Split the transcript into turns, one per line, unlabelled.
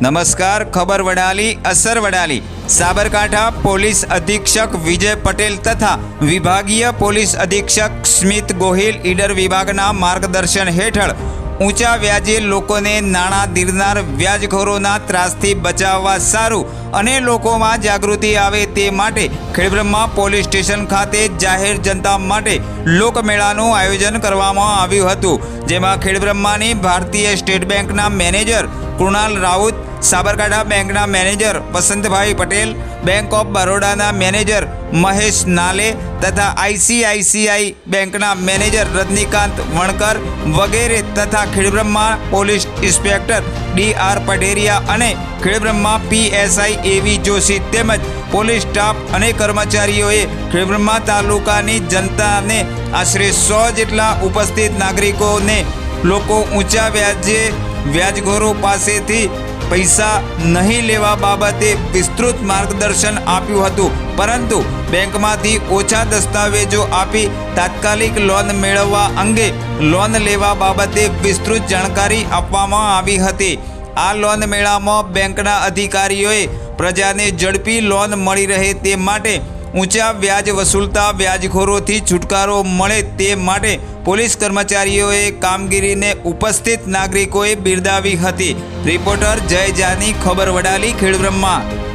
નમસ્કાર, ખબર વડાલી, અસર વડાલી. સાબરકાંઠા પોલીસ અધિક્ષક વિજય પટેલ તથા વિભાગીય પોલીસ અધિક્ષક સ્મિત ગોહિલ ઈડર વિભાગના માર્ગદર્શન હેઠળ ઊંચા વ્યાજે લોકોને નાણાં દીરનાર વ્યાજખોરોના ત્રાસથી બચાવવા સારું અને લોકોમાં જાગૃતિ આવે તે માટે ખેડબ્રહ્મા પોલીસ સ્ટેશન ખાતે જાહેર જનતા માટે લોકમેળાનું આયોજન કરવામાં આવ્યું હતું, જેમાં ખેડબ્રહ્માની ભારતીય સ્ટેટ બેંકના મેનેજર કૃણાલ રાઉત, સાબરકાંઠા બેંકના manager Vasantbhai Patel, bank of બરોડાના manager Mahesh Nale તથા આઈસીઆઈસીઆઈ બેંકના મેનેજર રજનીકાંત વણકર વગેરે તથા Khedbrahma police inspector D R Pateriya અને ખેડબ્રહ્મા પીએસઆઈ એવી જોશી તેમજ પોલીસ સ્ટાફ અને કર્મચારીઓએ ખેડબ્રહ્મા તાલુકાની જનતાને આશરે સો જેટલા ઉપસ્થિત નાગરિકોને લોકો ઊંચા વ્યાજે વ્યાજખોરો પાસેથી પૈસા નહીં લેવા બાબતે વિસ્તૃત માર્ગદર્શન આપ્યું હતું. પરંતુ બેંકમાંથી ઓછા દસ્તાવેજો આપી તાત્કાલિક લોન મેળવવા અંગે લોન લેવા બાબતે વિસ્તૃત જાણકારી આપવામાં આવી હતી. આ લોન મેળામાં બેંકના અધિકારીઓએ પ્રજાને ઝડપી લોન મળી રહે તે માટે ઊંચા વ્યાજ વસૂલતા વ્યાજખોરોથી છુટકારો મળે તે માટે પોલીસ કર્મચારીઓએ કામગીરીને ઉપસ્થિત નાગરિકોએ બિરદાવી હતી. રિપોર્ટર જય જાની, ખબર વડાલી, ખેડબ્રહ્મા.